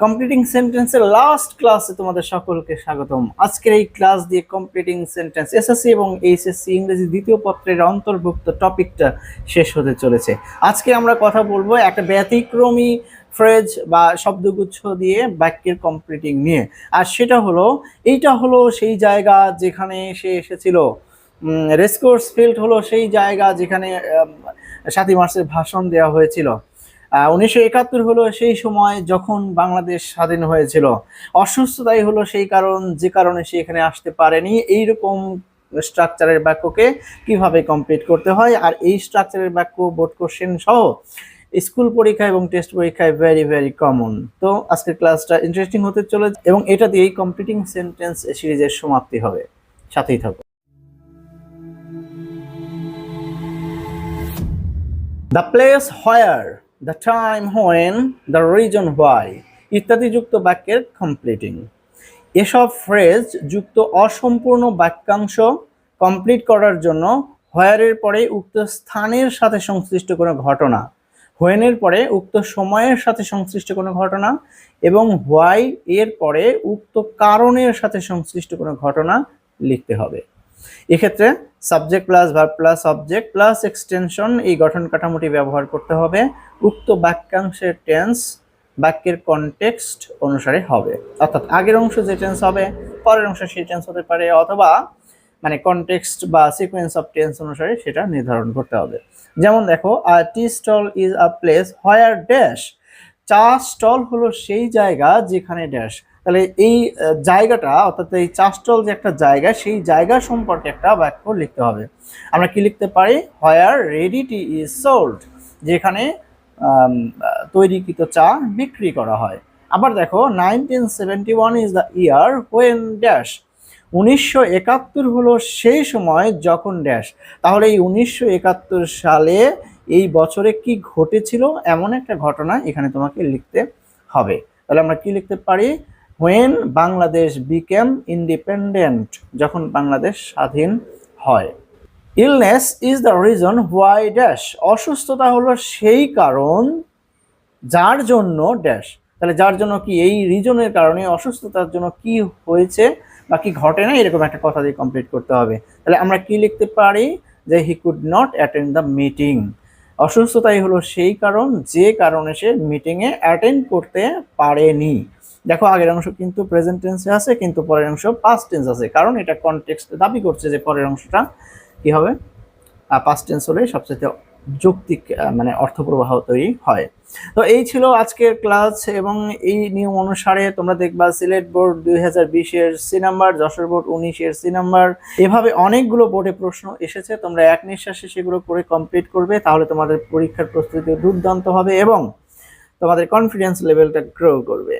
Completing সেন্টেন্সের last ক্লাসে তোমাদের সকলকে স্বাগতম। আজকের এই ক্লাস দিয়ে কমপ্লিটিং সেন্টেন্স এসএসসি এবং এইচএসসি ইংরেজি দ্বিতীয় পত্রের অন্তর্ভুক্ত টপিকটা শেষ হতে চলেছে। আজকে আমরা কথা বলব একটা ব্যতিক্রমী ফ্রেজ বা শব্দগুচ্ছ দিয়ে বাক্যের কমপ্লিটিং নিয়ে। আর সেটা হলো, এইটা হলো সেই জায়গা যেখানে সে এসেছিল। রেসকোর্স ফিল্ড হলো সেই জায়গা যেখানে সাতই মার্চের ভাষণ দেওয়া হয়েছিল। উনিশশো একাত্তর হলো সেই সময় যখন বাংলাদেশ স্বাধীন হয়েছিল। অসুস্থতাই হলো সেই কারণ, যে কারণে সে এখানে আসতে পারেনি। এইরকম স্ট্রাকচারের বাক্যকে কীভাবে কমপ্লিট করতে হয়? আর এই স্ট্রাকচারের বাক্য বোর্ড কোশ্চেন সহ স্কুল পরীক্ষা এবং টেস্ট পরীক্ষায় ভেরি ভেরি কমন তো আজকের ক্লাসটা ইন্টারেস্টিং হতে চলেছে এবং এটা দিয়েই কমপ্লিটিং সেন্টেন্স সিরিজের সমাপ্তি হবে। সাথেই থাকো the place where the time when the reason why ইত্যাদি যুক্ত বাক্যের কমপ্লিটিং এসব ফ্রেজ যুক্ত অসম্পূর্ণ বাক্যাংশ কমপ্লিট করার জন্য হোয়ারের পরে উক্ত স্থানের সাথে সংশ্লিষ্ট কোনো ঘটনা হোয়েনের পরে উক্ত সময়ের সাথে সংশ্লিষ্ট কোনো ঘটনা, এবং হোয়াই এর পরে উক্ত কারণের সাথে সংশ্লিষ্ট কোনো ঘটনা লিখতে হবে। এক্ষেত্রে subject plus verb plus object plus extension এই গঠন কাঠামোটি ব্যবহার করতে হবে। উক্ত বাক্যাংশের টেন্স বাক্যের কনটেক্সট অনুসারে হবে। অর্থাৎ আগের অংশ যে টেন্স হবে, পরের অংশ সেই টেন্স হতে পারে, অথবা মানে কনটেক্সট বা সিকোয়েন্স অফ টেন্স অনুসারে সেটা নির্ধারণ করতে হবে। যেমন দেখো tea stall is a place where dash চা স্টল হলো সেই জায়গা যেখানে ড্যাশ তাহলে এই জায়গাটা, অর্থাৎ এই চা স্টল যে একটা জায়গা, সেই জায়গা সম্পর্কে একটা বাক্য লিখতে হবে। আমরা কি লিখতে পারি? Where ready tea is sold যেখানে তৈরিকৃত চা বিক্রি করা হয়। আবার দেখো nineteen seventy one is the year when dash উনিশশো একাত্তর হলো সেই সময় যখন ড্যাশ তাহলে এই উনিশশো একাত্তর সালে এই বছরে কি ঘটেছিল? এমন একটা ঘটনা এখানে তোমাকে লিখতে হবে। তাহলে আমরা কি লিখতে পারি? হোয়েন বাংলাদেশ বিকেম ইন্ডিপেন্ডেন্ট যখন বাংলাদেশ স্বাধীন হয়। Illness is the reason why dash অসুস্থতা হলো সেই কারণ যার জন্য ড্যাশ তাহলে যার জন্য কি এই রিজনের কারণে অসুস্থতার জন্য কি হয়েছে বা কি ঘটে না, এরকম একটা কথা দিয়ে কমপ্লিট করতে হবে। তাহলে আমরা কি লিখতে পারি? যে he could not attend the meeting অসুস্থতাই হলো সেই কারণ, যে কারণে সে মিটিংয়ে অ্যাটেন্ড করতে পারেনি। দেখো, আগের অংশ কিন্তু প্রেজেন্ট টেন্সে আছে, কিন্তু পরের অংশ পাস্ট টেন্স আছে। কারণ এটা কনটেক্সট দাবি করছে যে পরের অংশটা কি হবে? পাস্ট টেন্স হলে সবচেয়ে যৌক্তিক মানে অর্থপ্রবাহ তৈরি হয়। তো এই ছিল আজকের ক্লাস এবং এই নিয়ম অনুসারে তোমরা দেখবা সিলেট বোর্ড দুই হাজার বিশের সি নাম্বার যশোর বোর্ড উনিশের সি নাম্বার এভাবে অনেকগুলো বোর্ডে প্রশ্ন এসেছে, তোমরা এক নিঃশ্বাসে সেগুলো করে কমপ্লিট করবে, তাহলে তোমাদের পরীক্ষার প্রস্তুতি দুর্দান্ত হবে এবং তোমাদের কনফিডেন্স লেভেলটা গ্রো করবে।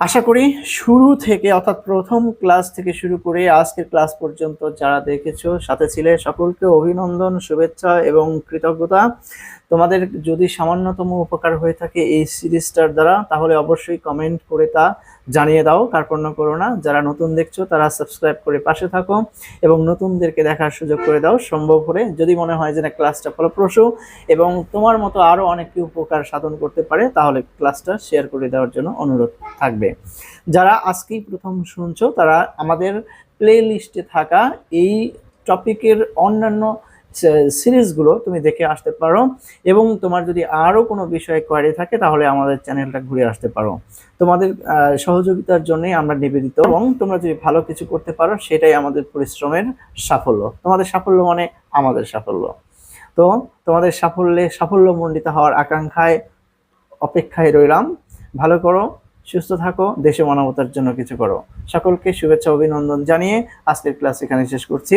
আশা করি শুরু থেকে, অর্থাৎ প্রথম ক্লাস থেকে শুরু করে আজকের ক্লাস পর্যন্ত যারা দেখেছ, সাথে ছিলে সকলকে অভিনন্দন, শুভেচ্ছা এবং কৃতজ্ঞতা। তোমাদের যদি সামান্যতম উপকার হয়ে থাকে এই সিরিজটার দ্বারা, তাহলে অবশ্যই কমেন্ট করে তা জানিয়ে দাও কার্পণ্য করো না। যারা নতুন দেখছ, তারা সাবস্ক্রাইব করে পাশে থাকো এবং নতুনদেরকে দেখার সুযোগ করে দাও, সম্ভব হলে। যদি মনে হয় যে না ক্লাসটা ফলপ্রসূ এবং তোমার মতো আরও অনেককে উপকার সাধন করতে পারে, তাহলে ক্লাসটা শেয়ার করে দেওয়ার জন্য অনুরোধ থাকবে। যারা আজকেই প্রথম শুনছো, তারা আমাদের প্লে লিস্টে থাকা এই টপিকের অন্যান্য সিরিজগুলো তুমি দেখে আসতে পারো এবং তোমার যদি আরও কোনো বিষয়ে কোয়ারি থাকে তাহলে আমাদের চ্যানেলটা ঘুরে আসতে পারো। তোমাদের সহযোগিতার জন্যই আমরা নিবেদিত এবং তোমরা যদি ভালো কিছু করতে পারো সেটাই আমাদের পরিশ্রমের সাফল্য। তোমাদের সাফল্য মানে আমাদের সাফল্য। তো তোমাদের সাফল্যে, সাফল্যমণ্ডিত হওয়ার আকাঙ্ক্ষায় অপেক্ষায় রইলাম। ভালো করো, সুস্থ থাকো, দেশে মানবতার জন্য কিছু করো। সকলকে শুভেচ্ছা, অভিনন্দন জানিয়ে আজকের ক্লাস এখানে শেষ করছি।